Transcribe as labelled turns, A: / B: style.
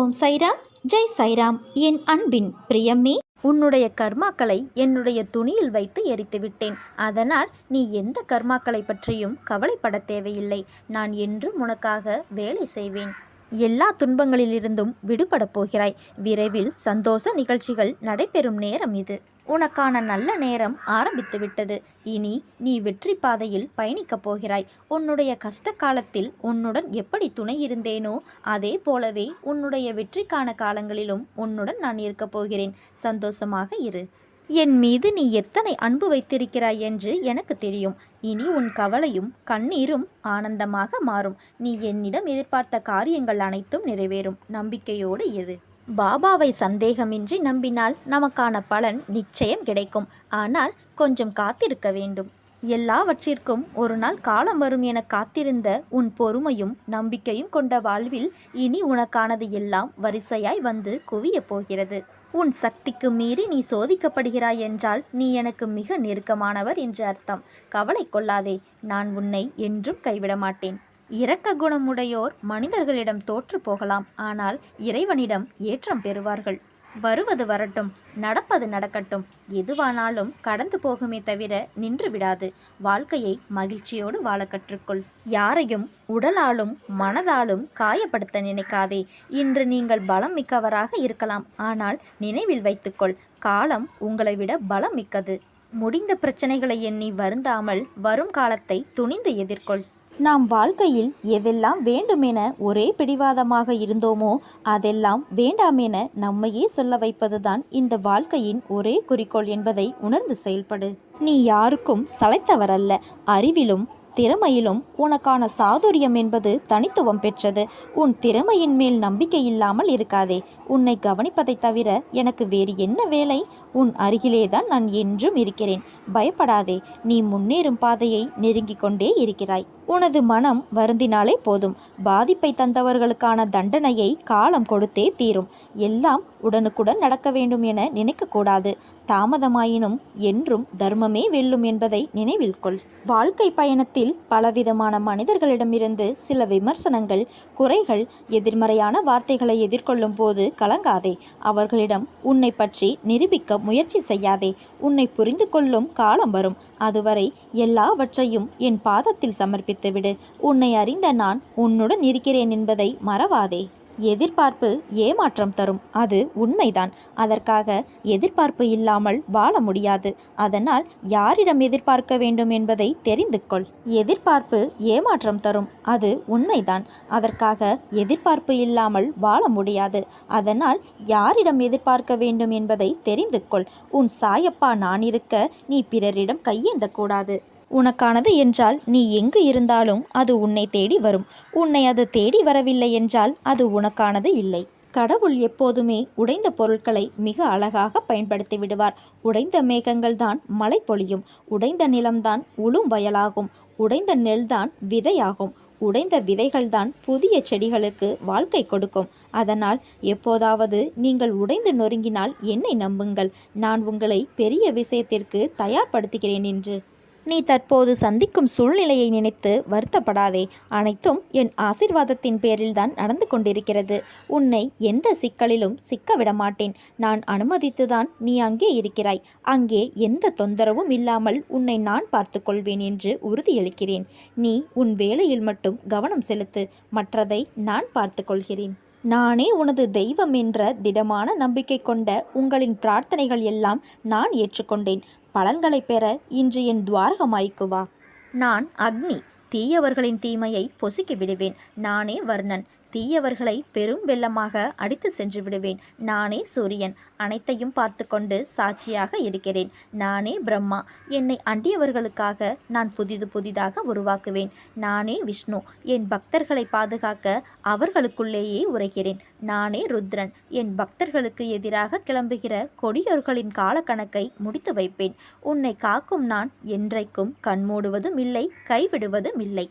A: ஓம் சைராம் ஜெய் சைராம். என் அன்பின் பிரியமே உன்னுடைய கர்மாக்களை என்னுடைய துணியில் வைத்து எரித்து விட்டேன் அதனால் நீ எந்த கர்மாக்களை பற்றியும் கவலைப்பட தேவையில்லை. நான் என்றும் உனக்காக வேலை செய்வேன். எல்லா துன்பங்களிலிருந்தும் விடுபடப் போகிறாய். விரைவில் சந்தோஷ நிகழ்ச்சிகள் நடைபெறும் நேரம் இது. உனக்கான நல்ல நேரம் ஆரம்பித்து விட்டது. இனி நீ வெற்றி பாதையில் பயணிக்கப் போகிறாய். உன்னுடைய கஷ்ட காலத்தில் உன்னுடன் எப்படி துணை இருந்தேனோ அதே போலவே உன்னுடைய வெற்றிக்கான காலங்களிலும் உன்னுடன் நான் இருக்கப் போகிறேன். சந்தோஷமாக இரு. என் மீது நீ எத்தனை அன்பு வைத்திருக்கிறாய் என்று எனக்கு தெரியும். இனி உன் கவலையும் கண்ணீரும் ஆனந்தமாக மாறும். நீ என்னிடம் எதிர்பார்த்த காரியங்கள் அனைத்தும் நிறைவேறும். நம்பிக்கையோடு இரு. பாபாவை சந்தேகமின்றி நம்பினால் நமக்கான பலன் நிச்சயம் கிடைக்கும். ஆனால் கொஞ்சம் காத்திருக்க வேண்டும். எல்லாவற்றிற்கும் ஒரு நாள் காலம் வரும் என காத்திருந்த உன் பொறுமையும் நம்பிக்கையும் கொண்ட வாழ்வில் இனி உனக்கானது எல்லாம் வரிசையாய் வந்து குவியப் போகிறது. உன் சக்திக்கு மீறி நீ சோதிக்கப்படுகிறாய் என்றால் நீ எனக்கு மிக நெருக்கமானவர் என்று அர்த்தம். கவலை கொள்ளாதே நான் உன்னை என்றும் கைவிட மாட்டேன். இரக்க குணமுடையோர் மனிதர்களிடம் தோற்று போகலாம். ஆனால் இறைவனிடம் ஏற்றம் பெறுவார்கள். வருவது வரட்டும் நடப்பது நடக்கட்டும். எதுவானாலும் கடந்து போகுமே தவிர நின்று விடாது. வாழ்க்கையை மகிழ்ச்சியோடு வாழ கற்றுக்கொள். யாரையும் உடலாலும் மனதாலும் காயப்படுத்த நினைக்காதே. இன்று நீங்கள் பலம் மிக்கவராக இருக்கலாம். ஆனால் நினைவில் வைத்துக்கொள் காலம் உங்களை விட பலம் மிக்கது. முடிந்த பிரச்சனைகளை எண்ணி வருந்தாமல் வரும் காலத்தை துணிந்து எதிர்கொள். நாம் வாழ்க்கையில் எதெல்லாம் வேண்டுமென ஒரே பிடிவாதமாக இருந்தோமோ அதெல்லாம் வேண்டாமென நம்மையே சொல்ல வைப்பதுதான் இந்த வாழ்க்கையின் ஒரே குறிக்கோள் என்பதை உணர்ந்து செயல்படு. நீ யாருக்கும் சளைத்தவரல்ல. அறிவிலும் திறமையிலும் உனக்கான சாதுரியம் என்பது தனித்துவம் பெற்றது. உன் திறமையின் மேல் நம்பிக்கை இல்லாமல் இருக்காதே. உன்னை கவனிப்பதைத் தவிர எனக்கு வேறு என்ன வேலை? உன் அருகிலேதான் நான் என்றும் இருக்கிறேன். பயப்படாதே. நீ முன்னேறும் பாதையை நெருங்கிக் கொண்டே இருக்கிறாய். உனது மனம் வருந்தினாலே போதும். பாதிப்பை தந்தவர்களுக்கான தண்டனையை காலம் கொடுத்தே தீரும். எல்லாம் உடனுக்குடன் நடக்க வேண்டும் என நினைக்கக்கூடாது. தாமதமாயினும் என்றும் தர்மமே வெல்லும் என்பதை நினைவில் கொள். வாழ்க்கை பயணத்தில் பலவிதமான மனிதர்களிடமிருந்து சில விமர்சனங்கள் குறைகள் எதிர்மறையான வார்த்தைகளை எதிர்கொள்ளும் போது கலங்காதே. அவர்களிடம் உன்னை பற்றி நிரூபிக்க முயற்சி செய்யாதே. உன்னை புரிந்து கொள்ளும் காலம் வரும். அதுவரை எல்லாவற்றையும் என் பாதத்தில் சமர்ப்பித்துவிடு. உன்னை அறிந்த நான் உன்னுடன் இருக்கிறேன் என்பதை மறவாதே. எதிர்பார்ப்பு ஏமாற்றம் தரும். அது உண்மைதான். அதற்காக எதிர்பார்ப்பு இல்லாமல் வாழ முடியாது. அதனால் யாரிடம் எதிர்பார்க்க வேண்டும் என்பதை தெரிந்து கொள். எதிர்பார்ப்பு ஏமாற்றம் தரும். அது உண்மைதான். அதற்காக எதிர்பார்ப்பு இல்லாமல் வாழ முடியாது. அதனால் யாரிடம் எதிர்பார்க்க வேண்டும் என்பதை தெரிந்து கொள். உன் சாயப்பா நான் இருக்க நீ பிறரிடம் கையேந்தக்கூடாது. உனக்கானது என்றால் நீ எங்கு இருந்தாலும் அது உன்னை தேடி வரும். உன்னை அது தேடி வரவில்லை என்றால் அது உனக்கானது இல்லை. கடவுள் எப்போதுமே உடைந்த பொருட்களை மிக அழகாக பயன்படுத்தி விடுவார். உடைந்த மேகங்கள் தான் மழை பொழியும். உடைந்த நிலம்தான் உளும் வயலாகும். உடைந்த நெல்தான் விதையாகும். உடைந்த விதைகள்தான் புதிய செடிகளுக்கு வாழ்க்கை கொடுக்கும். அதனால் எப்போதாவது நீங்கள் உடைந்து நொறுங்கினால் என்னை நம்புங்கள். நான் உங்களை பெரிய விஷயத்திற்கு தயார்படுத்துகிறேன் என்று. நீ தற்போது சந்திக்கும் சூழ்நிலையை நினைத்து வருத்தப்படாதே. அனைத்தும் என் ஆசிர்வாதத்தின் பேரில்தான் நடந்து கொண்டிருக்கிறது. உன்னை எந்த சிக்கலிலும் சிக்க விடமாட்டேன் நான் அனுமதித்துதான் நீ அங்கே இருக்கிறாய். அங்கே எந்த தொந்தரவும் இல்லாமல் உன்னை நான் பார்த்துக்கொள்வேன் என்று உறுதியளிக்கிறேன். நீ உன் வேலையில் மட்டும் கவனம் செலுத்து. மற்றதை நான் பார்த்துக்கொள்கிறேன். நானே உனது தெய்வம் என்ற திடமான நம்பிக்கை கொண்ட உங்களின் பிரார்த்தனைகள் எல்லாம் நான் ஏற்றுக்கொண்டேன். பலன்களை பெற இன்று என் துவாரகமாய்க்கு வா. நான் அக்னி தீயவர்களின் தீமையை பொசுக்கி விடுவேன். நானே வர்ணன். தீயவர்களை பெரும் வெள்ளமாக அடித்து சென்று விடுவேன். நானே சூரியன் அனைத்தையும் பார்த்து கொண்டு சாட்சியாக இருக்கிறேன். நானே பிரம்மா என்னை அண்டியவர்களுக்காக நான் புதிது புதிதாக உருவாக்குவேன். நானே விஷ்ணு என் பக்தர்களை பாதுகாக்க அவர்களுக்குள்ளேயே உரைகிறேன் நானே ருத்ரன் என் பக்தர்களுக்கு எதிராக கிளம்புகிற கொடியோர்களின் காலக்கணக்கை முடித்து வைப்பேன். உன்னை காக்கும் நான் என்றைக்கும் கண்மூடுவதும் இல்லை கைவிடுவதும் இல்லை.